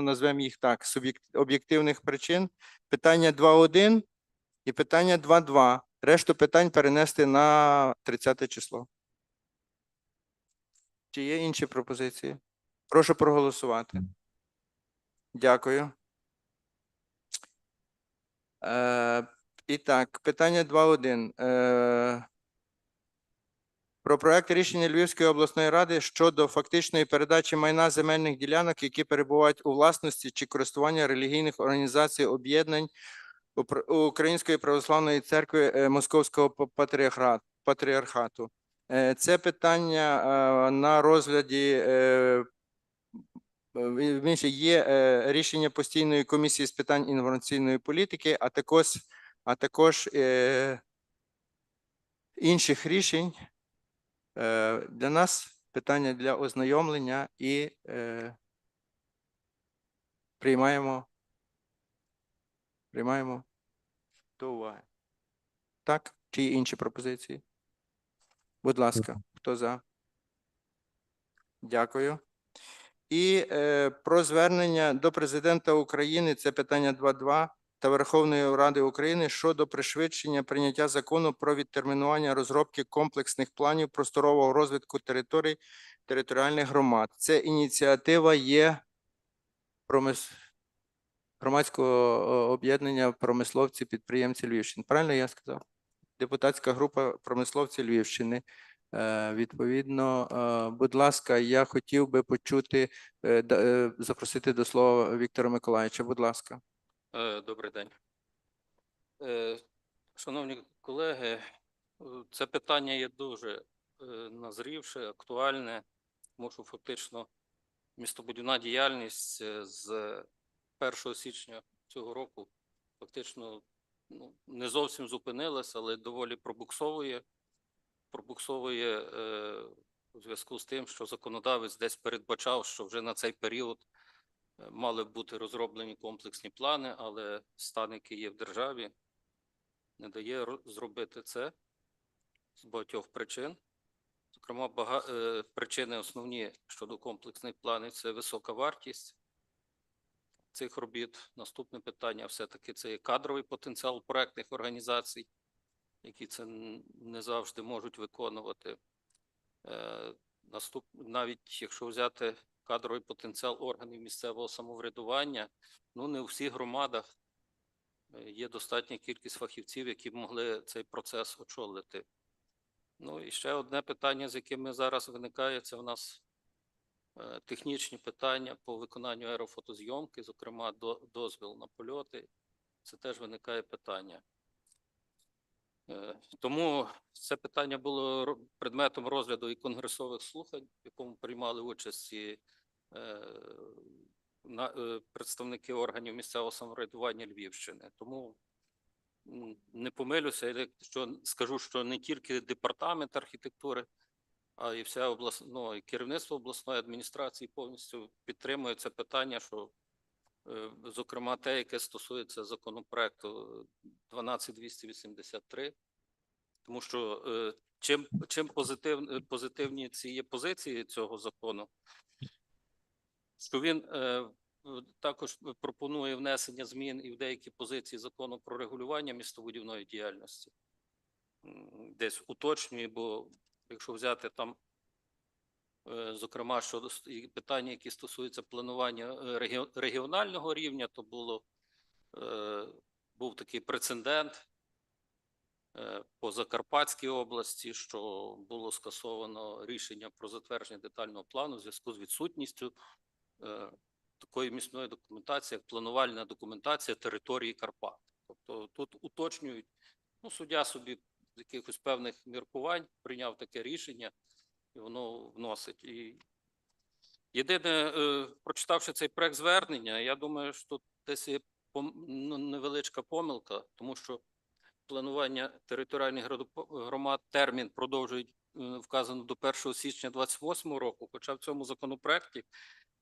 ну назвемо їх так, об'єктивних причин. Питання 2.1 і питання 2.2. Решту питань перенести на 30 число. Чи є інші пропозиції? Прошу проголосувати. Дякую. Е, і так, питання 2.1. Е, про проект рішення Львівської обласної ради щодо фактичної передачі майна земельних ділянок, які перебувають у власності чи користуванні релігійних організацій об'єднань Української православної церкви е, Московського патріархату. Е, Це питання е, на розгляді є рішення постійної комісії з питань інформаційної політики, а також, а також інших рішень. Е, Для нас питання для ознайомлення і е, приймаємо, приймаємо до уваги. Так? Чи є інші пропозиції? Будь ласка, хто за? Дякую. І е, про звернення до президента України це питання 2.2 та Верховної Ради України щодо пришвидшення прийняття закону про відтермінування розробки комплексних планів просторового розвитку територій територіальних громад. Це ініціатива є промис... громадського об'єднання промисловці підприємці Львівщини. Правильно я сказав? Депутатська група промисловці Львівщини. Е, Відповідно, е, будь ласка, я хотів би почути, е, запросити до слова Віктора Миколаївича. Будь ласка. Е, Добрий день. Е, Шановні колеги, е, це питання є дуже назрівше, актуальне, тому що фактично містобудівна діяльність з 1 січня цього року фактично ну, не зовсім зупинилася, але доволі пробуксовує. Пробуксовує у зв'язку з тим, що законодавець десь передбачав, що вже на цей період мали бути розроблені комплексні плани, але стан, який є в державі, не дає зробити це з багатьох причин. Зокрема, бага... е, причини основні щодо комплексних планів це висока вартість цих робіт. Наступне питання все-таки це є кадровий потенціал проектних організацій, які це не завжди можуть виконувати. Е, Наступ... Навіть якщо взяти кадровий потенціал органів місцевого самоврядування, ну не у всіх громадах е, є достатня кількість фахівців, які б могли цей процес очолити. Ну і ще одне питання, з яким зараз виникає, це у нас е, технічні питання по виконанню аерофотозйомки, зокрема до, дозвіл на польоти. Це теж виникає питання. Е, Тому це питання було предметом розгляду і конгресових слухань, в якому приймали участь представники органів місцевого самоврядування Львівщини. Тому не помилюся, якщо скажу, що не тільки департамент архітектури, а і вся облас... ну, керівництво обласної адміністрації повністю підтримує це питання, що е, зокрема те, яке стосується законопроекту 12283, тому що е, чим, чим позитив, е, позитивні ці є позиції цього закону, що він е, також пропонує внесення змін і в деякі позиції закону про регулювання містобудівної діяльності. Десь уточнює, бо якщо взяти там, е, зокрема, щодо питання, які стосуються планування е, регіонального рівня, то було був такий прецедент по Закарпатській області, що було скасовано рішення про затвердження детального плану в зв'язку з відсутністю такої місної документації, як планувальна документація території Карпат. Тобто тут уточнюють, ну, суддя собі з якихось певних міркувань прийняв таке рішення, і воно вносить. І єдине, е, прочитавши цей проект звернення, я думаю, що тут десь є ну, невеличка помилка, тому що планування територіальних громад термін продовжують е, вказано до 1 січня 28 року, хоча в цьому законопроекті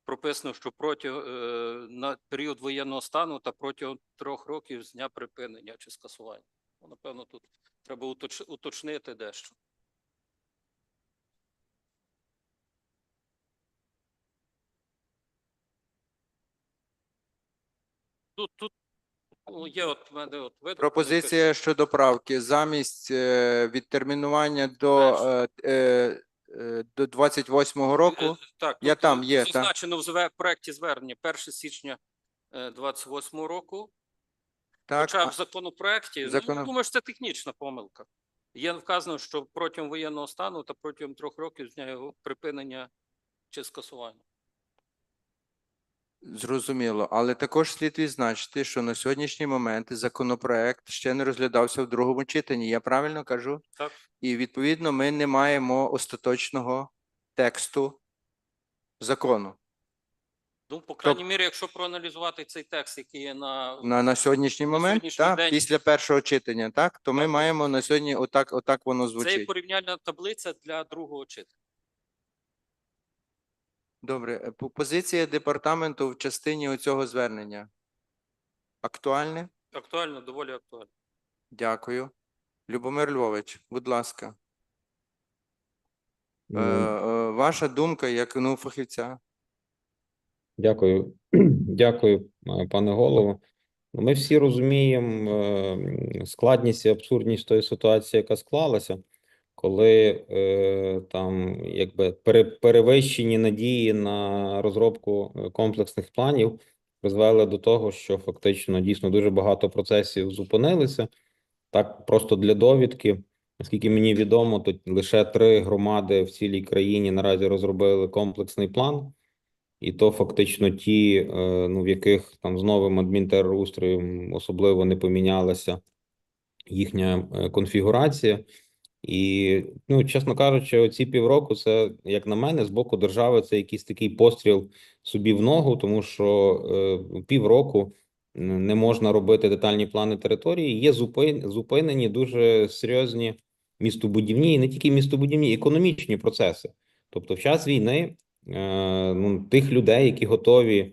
прописано, що протягом е, на період воєнного стану та протягом трьох років з дня припинення чи скасування. Ну, Напевно, тут треба уточ- уточнити дещо. Тут, тут ну, є от мене от видрукано Пропозиція щодо правки замість е, відтермінування до, е, е, е, до 28-го року. Е, Так, Я тут, там е, є. Зазначено в зве- проекті звернення 1 січня е, 28 року. Так, Хоча а- в законопроекті, ну, думаю, що це технічна помилка. Є вказано, що протягом воєнного стану та протягом трьох років з дня його припинення чи скасування. Зрозуміло, але також слід відзначити, що на сьогоднішній момент законопроект ще не розглядався в другому читанні. Я правильно кажу? Так. І відповідно ми не маємо остаточного тексту закону Ну, по крайній мірі, якщо проаналізувати цей текст, який є на, на, на сьогоднішній На момент, сьогоднішній та, день- після першого читання, так, то ми маємо на сьогодні отак, отак воно звучить. це є порівняльна таблиця для другого читання. Добре, е, позиція департаменту в частині цього звернення. Актуальне? Актуально, доволі актуально. Дякую. Любомир Львович, будь ласка. Е, е, ваша думка як ну, фахівця. Дякую, дякую, пане голово. Ну, Ми всі розуміємо складність і абсурдність тої ситуації, яка склалася, коли е, там якби пере, перевищені надії на розробку е, комплексних планів призвели до того, що фактично дійсно дуже багато процесів зупинилися. Так, просто для довідки, наскільки мені відомо, то лише три громади в цілій країні наразі розробили комплексний план. І то фактично ті, е, ну, в яких там з новим адмінтерустрою особливо не помінялася їхня е, конфігурація. І, ну, чесно кажучи, оці півроку, це, як на мене, з боку держави, це якийсь такий постріл собі в ногу, тому що е, півроку не можна робити детальні плани території. Є зупин, зупинені дуже серйозні містобудівні, і не тільки містобудівні, економічні процеси. Тобто, в час війни е, ну, тих людей, які готові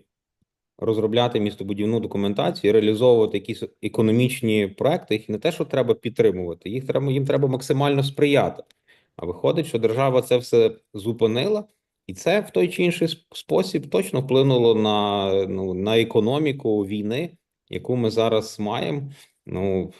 розробляти містобудівну документацію, реалізовувати якісь економічні проекти, їх не те, що треба підтримувати, їх треба їм треба максимально сприяти. А виходить, що держава це все зупинила, і це в той чи інший спосіб точно вплинуло на, ну, на економіку війни, яку ми зараз маємо. Ну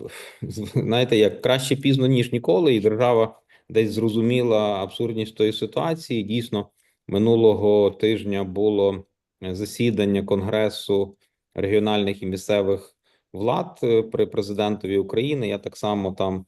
знаєте, як краще пізно ніж ніколи, і держава десь зрозуміла абсурдність тої ситуації. Дійсно, минулого тижня було засідання Конгресу регіональних і місцевих влад е, при президентові України. Я так само там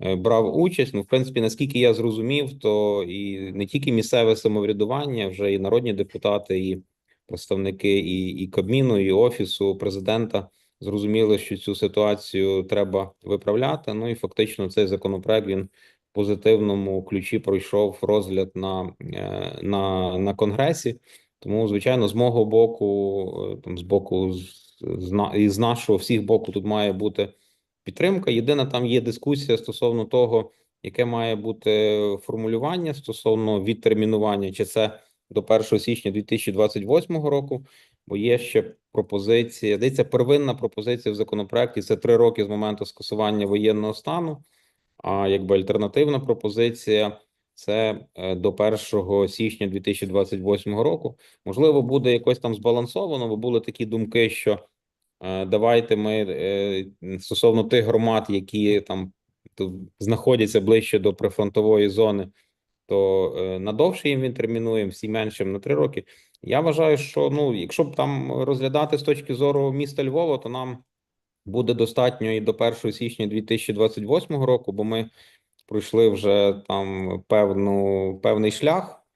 е, брав участь. Ну, в принципі, наскільки я зрозумів, то і не тільки місцеве самоврядування, вже і народні депутати, і представники і, і Кабміну, і офісу президента зрозуміли, що цю ситуацію треба виправляти. Ну і фактично цей законопроект він в позитивному ключі пройшов розгляд на, е, на, на конгресі. Тому, звичайно, з мого боку, е, там з боку з, і з нашого всіх боку тут має бути підтримка. Єдина там є дискусія стосовно того, яке має бути формулювання стосовно відтермінування, чи це до 1 січня 2028 року, бо є ще пропозиція. Здається, первинна пропозиція в законопроекті це три роки з моменту скасування воєнного стану. А якби альтернативна пропозиція це е, до 1 січня 2028 року. Можливо, буде якось там збалансовано, бо були такі думки, що е, давайте ми е, стосовно тих громад, які там знаходяться ближче до прифронтової зони, то надовше їм відтермінуємо, всі меншим на три роки. Я вважаю, що ну, якщо б там розглядати з точки зору міста Львова, то нам буде достатньо і до 1 січня 2028 року, бо ми пройшли вже там певну певний шлях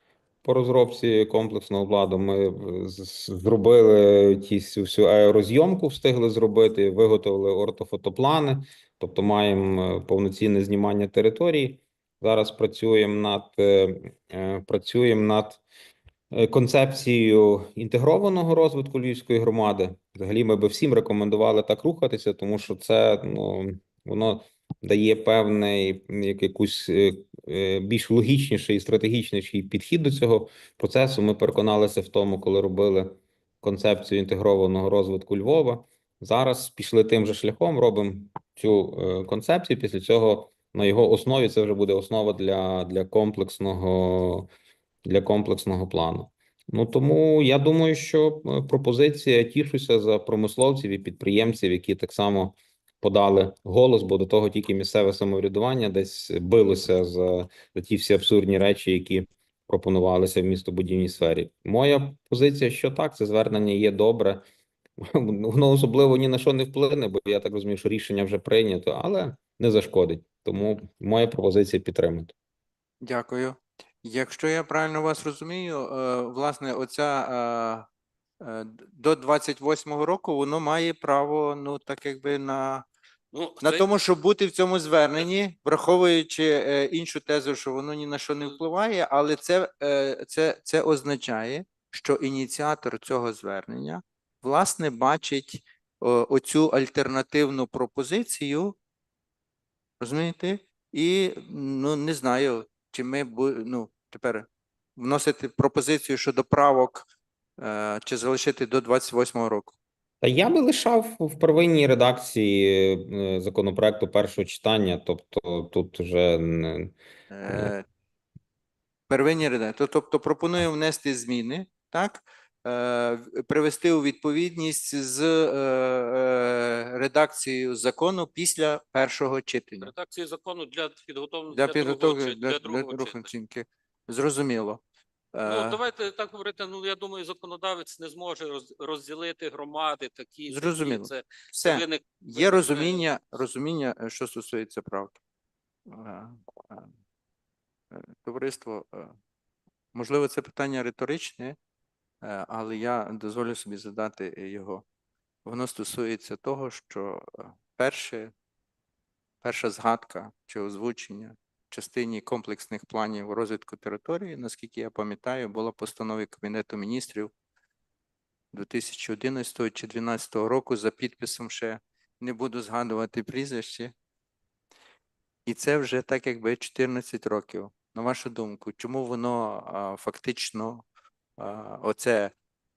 по розробці комплексного владу. Ми зробили ті всю аерозйомку, встигли зробити, виготовили ортофотоплани, тобто маємо е, повноцінне знімання території. Зараз працюємо над е, е, працюємо над концепцією інтегрованого розвитку Львівської громади. Взагалі, ми би всім рекомендували так рухатися, тому що це ну воно дає певний як якусь е, е, більш логічніший і стратегічніший підхід до цього процесу. Ми переконалися в тому, коли робили концепцію інтегрованого розвитку Львова. Зараз пішли тим же шляхом, робимо цю е, концепцію. Після цього на його основі це вже буде основа для, для комплексного для комплексного плану. Ну тому я думаю, що пропозиція тішуся за промисловців і підприємців, які так само подали голос, бо до того тільки місцеве самоврядування десь билося за, за ті всі абсурдні речі, які пропонувалися в містобудівній сфері. Моя позиція, що так, це звернення є добре. Воно особливо ні на що не вплине, бо я так розумію, що рішення вже прийнято, але не зашкодить. Тому моя пропозиція підтримати. Дякую. Якщо я правильно вас розумію, е, власне, оця е, е, до 28-го року воно має право, ну так якби на, Ну, на це- тому, щоб бути в цьому зверненні, враховуючи е, іншу тезу, що воно ні на що не впливає, але це, е, це, це означає, що ініціатор цього звернення власне бачить о, оцю альтернативну пропозицію, розумієте? І ну не знаю, чи ми ну, тепер вносити пропозицію щодо правок, е, чи залишити до 28-го року. Та я би лишав в первинній редакції е, законопроекту першого читання, тобто тут вже не- Е, Первинні редакції. Тобто пропоную внести зміни, так? Е, привести у відповідність з е, е, редакцією закону після першого читання. редакції закону для підготовки Для чи- для, для другого другого читання. Зрозуміло. Ну, Е, давайте так говорити. Ну я думаю, законодавець не зможе розділити громади такі. Зрозуміло. Це Все. виник Є розуміння, розуміння, е, що стосується правки. Е, Товариство, можливо, це питання риторичне, але я дозволю собі задати його. Воно стосується того, що перше, перша згадка чи озвучення частині комплексних планів розвитку території, наскільки я пам'ятаю, було постанові Кабінету міністрів 2011 чи 2012 року за підписом ще не буду згадувати прізвище. І це вже так якби 14 років. На вашу думку, чому воно а, фактично а, оце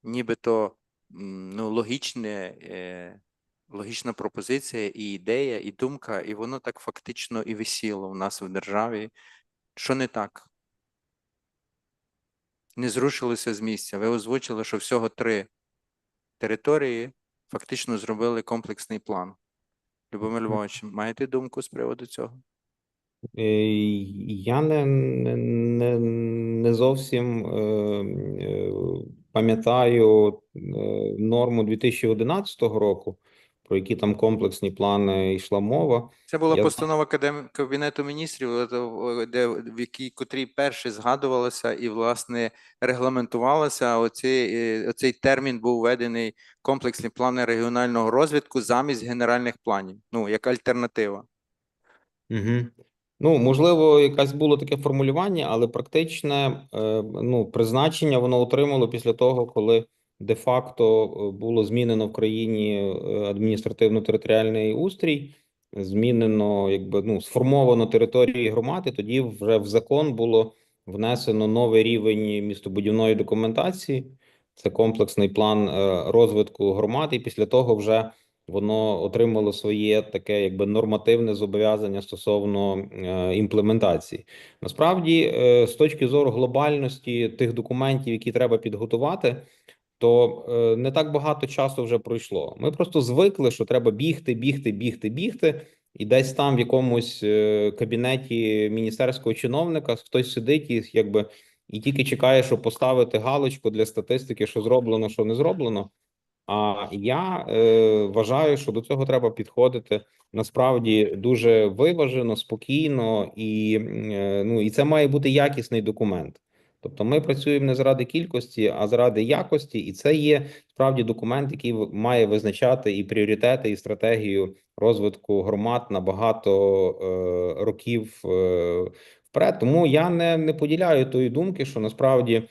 нібито ну, логічне, е, логічна пропозиція і ідея, і думка, і воно так фактично і висіло в нас в державі. Що не так? Не зрушилося з місця. Ви озвучили, що всього три території фактично зробили комплексний план. Любомир Львович, маєте думку з приводу цього? Е, Я не, не, не, зовсім е, е, пам'ятаю норму 2011 року, про які там комплексні плани йшла мова. Це була Я- постанова Кабінету міністрів, е, де в якій котрій перше згадувалося і власне регламентувалося. Оцей, е, оцей термін був введений комплексні плани регіонального розвитку замість генеральних планів. Ну як альтернатива. Угу. Ну, можливо, якесь було таке формулювання, але практичне е, ну, призначення воно отримало після того, коли де-факто е, було змінено в країні е, адміністративно-територіальний устрій, змінено, якби ну, сформовано території громади. Тоді вже в закон було внесено новий рівень містобудівної документації. Це комплексний план е, розвитку громад, і після того вже воно отримало своє таке якби нормативне зобов'язання стосовно імплементації. Насправді, з точки зору глобальності тих документів, які треба підготувати, то е, не так багато часу вже пройшло. Ми просто звикли, що треба бігти, бігти, бігти, бігти. І десь там в якомусь е, кабінеті міністерського чиновника хтось сидить і якби і тільки чекає, щоб поставити галочку для статистики, що зроблено, що не зроблено. А я е, вважаю, що до цього треба підходити насправді дуже виважено, спокійно, і, е, ну, і це має бути якісний документ. Тобто ми працюємо не заради кількості, а заради якості, і це є справді документ, який має визначати і пріоритети, і стратегію розвитку громад на багато е, років е, вперед. Тому я не, не поділяю тої думки, що насправді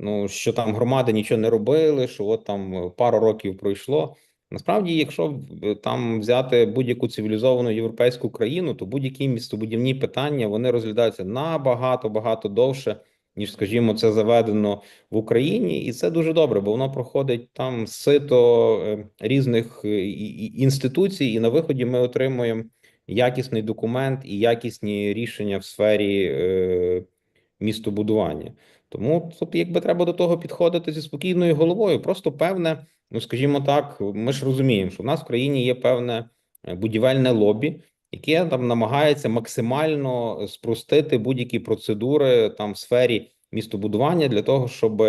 ну що там громади нічого не робили, що от там пару років пройшло. Насправді, якщо там взяти будь-яку цивілізовану європейську країну, то будь-які містобудівні питання вони розглядаються набагато багато довше, ніж, скажімо, це заведено в Україні, і це дуже добре, бо воно проходить там сито е, різних е, інституцій, і на виході ми отримуємо якісний документ і якісні рішення в сфері е, містобудування. Тому тут якби треба до того підходити зі спокійною головою. Просто певне, ну скажімо так, ми ж розуміємо, що в нас в країні є певне будівельне лобі, яке там намагається максимально спростити будь-які процедури там в сфері містобудування для того, щоб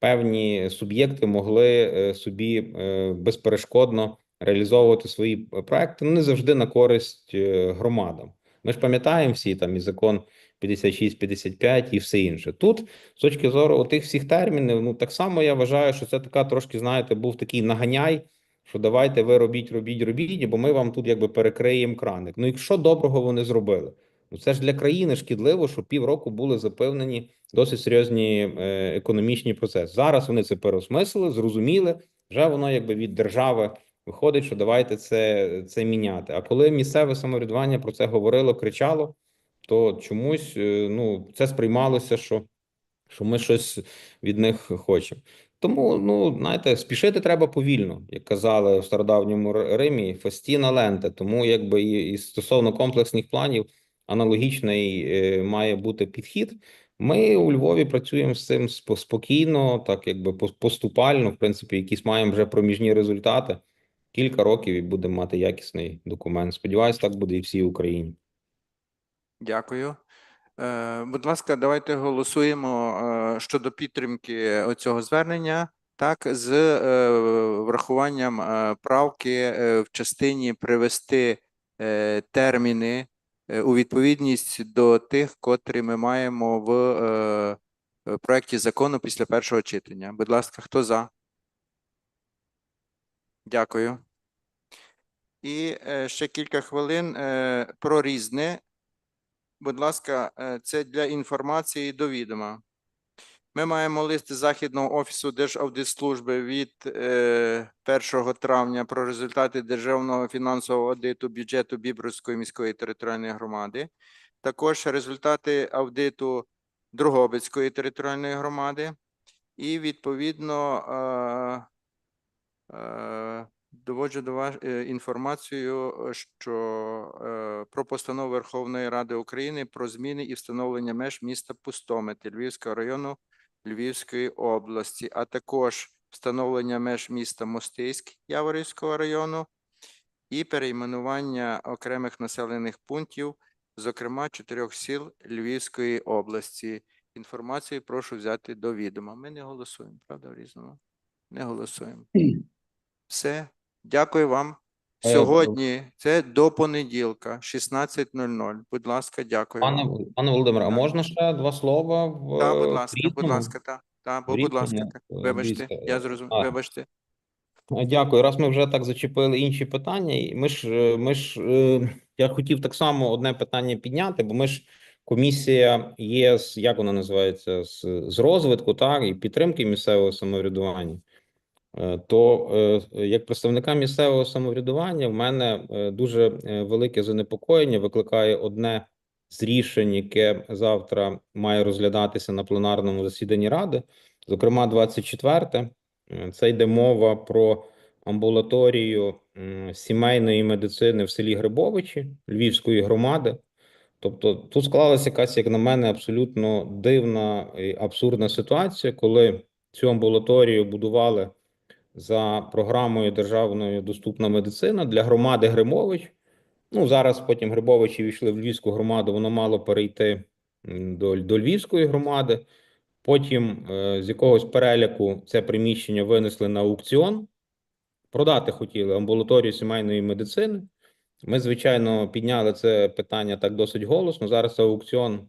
певні суб'єкти могли е, собі е, безперешкодно реалізовувати свої е, проекти. Ну, не завжди на користь громадам. Ми ж пам'ятаємо всі там і закон 56-55 і все інше. Тут з точки зору тих всіх термінів, ну так само я вважаю, що це така трошки, знаєте, був такий наганяй, що давайте ви робіть, робіть, робіть, бо ми вам тут якби перекриємо краник. Ну, якщо доброго вони зробили? Ну це ж для країни шкідливо, що півроку були запевнені досить серйозні е, економічні процеси. Зараз вони це переосмислили, зрозуміли. Вже воно якби від держави виходить, що давайте це, це міняти. А коли місцеве самоврядування про це говорило, кричало, то чомусь е, ну це сприймалося, що, що ми щось від них хочемо. Тому, ну знаєте, спішити треба повільно, як казали в стародавньому Римі, фастіна ленте. Тому, якби і, стосовно комплексних планів, аналогічний е, має бути підхід. Ми у Львові працюємо з цим спо- спокійно, так якби поступально. В принципі, якісь маємо вже проміжні результати. Кілька років і будемо мати якісний документ. Сподіваюсь, так буде і всій Україні. Дякую. Е, Будь ласка, давайте голосуємо е, щодо підтримки оцього звернення, так, з е, врахуванням правки в частині привести терміни у відповідність до тих, котрі ми маємо в в проекті закону після першого читання. Будь ласка, хто за? Дякую. І ще кілька хвилин про різне. Будь ласка, е, це для інформації до відома. Ми маємо лист Західного офісу Держаудитслужби від е, 1 травня про результати державного фінансового аудиту бюджету Бібрської міської територіальної громади. Також результати аудиту Другобицької територіальної громади. І відповідно е, е, доводжу до вас е, інформацію, е, що е, про постанову Верховної Ради України про зміни і встановлення меж міста Пустомити Львівського району Львівської області, а також встановлення меж міста Мостиськ Яворівського району і перейменування окремих населених пунктів, зокрема чотирьох сіл Львівської області. Інформацію прошу взяти до відома. Ми не голосуємо, правда, в різному? Не голосуємо. Все. Дякую вам. Е, Сьогодні це до понеділка, 16.00. Будь ласка, дякую. Пане, пане Володимире, а можна ще два слова в Так, будь е, ласка, будь ласка, так. Так, В будь ласка, так. е, Вибачте, я зрозумів. Вибачте. Дякую. Раз ми вже так зачепили інші питання, ми ж ми ж я хотів так само одне питання підняти, бо ми ж комісія є з як вона називається з розвитку, так і підтримки місцевого самоврядування. Е, То е, як представника місцевого самоврядування, в мене е, дуже велике занепокоєння викликає одне з рішень, яке завтра має розглядатися на пленарному засіданні ради, зокрема 24 Е, Це йде мова про амбулаторію сімейної медицини в селі Грибовичі Львівської громади. Тобто тут склалася якась, як на мене, абсолютно дивна і абсурдна ситуація, коли цю амбулаторію будували за програмою державною доступна медицина для громади Гримович. Ну зараз потім Грибовичі війшли в Львівську громаду, воно мало перейти до, до Львівської громади. Потім е, з якогось переляку це приміщення винесли на аукціон. Продати хотіли амбулаторію сімейної медицини. Ми, звичайно, підняли це питання так досить голосно. Зараз аукціон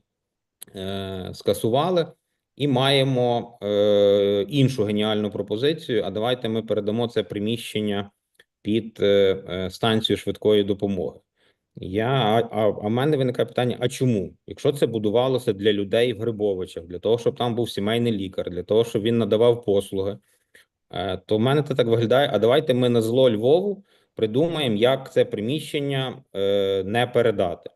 е, скасували і маємо е, іншу геніальну пропозицію. А давайте ми передамо це приміщення під е, е, станцію швидкої допомоги. Я, а, а, в мене виникає питання: а чому? Якщо це будувалося для людей в Грибовичах, для того, щоб там був сімейний лікар, для того, щоб він надавав послуги, е, то в мене це так виглядає. А давайте ми на зло Львову придумаємо, як це приміщення е, не передати.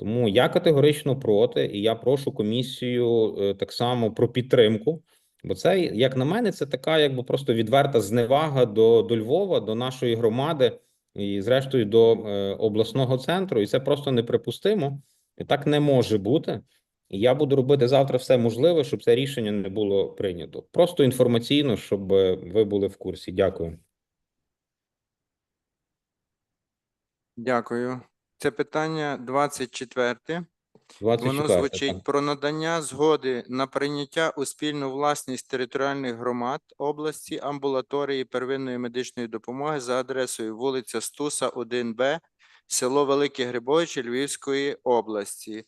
Тому я категорично проти, і я прошу комісію е, так само про підтримку. Бо це, як на мене, це така, якби просто відверта зневага до, до Львова, до нашої громади і, зрештою, до е, обласного центру. І це просто неприпустимо. І так не може бути. І я буду робити завтра все можливе, щоб це рішення не було прийнято. Просто інформаційно, щоб е, ви були в курсі. Дякую. Дякую. Це питання 24. 24 Воно звучить про надання згоди на прийняття у спільну власність територіальних громад області амбулаторії первинної медичної допомоги за адресою вулиця Стуса, 1Б, село Велике Грибовичі Львівської області.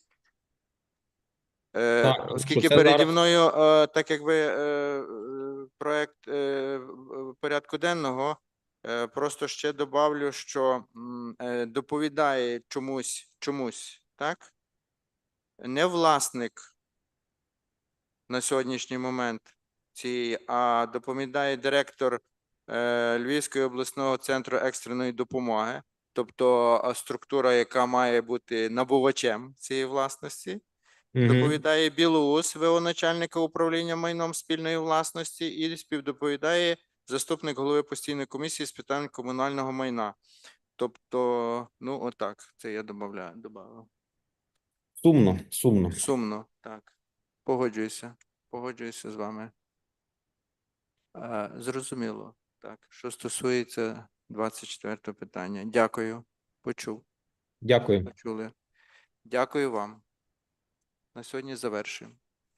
Е, Так, тому оскільки переді зараз- мною, е, так якби е, е, проект е, порядку денного, просто ще добавлю, що е, доповідає чомусь, чомусь, так? не власник на сьогоднішній момент цієї, а доповідає директор е, Львівського обласного центру екстреної допомоги, тобто структура, яка має бути набувачем цієї власності. Мгм. Доповідає Білоус, ВО начальника управління майном спільної власності, і співдоповідає заступник голови постійної комісії з питань комунального майна. Тобто, ну отак, це я додаю. Добавив. Сумно, сумно. Сумно, так. Погоджуюся. Погоджуюся з вами. Е, Зрозуміло. Так. Що стосується 24 питання. Дякую. Почув. Дякую. Почули. Дякую вам. На сьогодні завершуємо.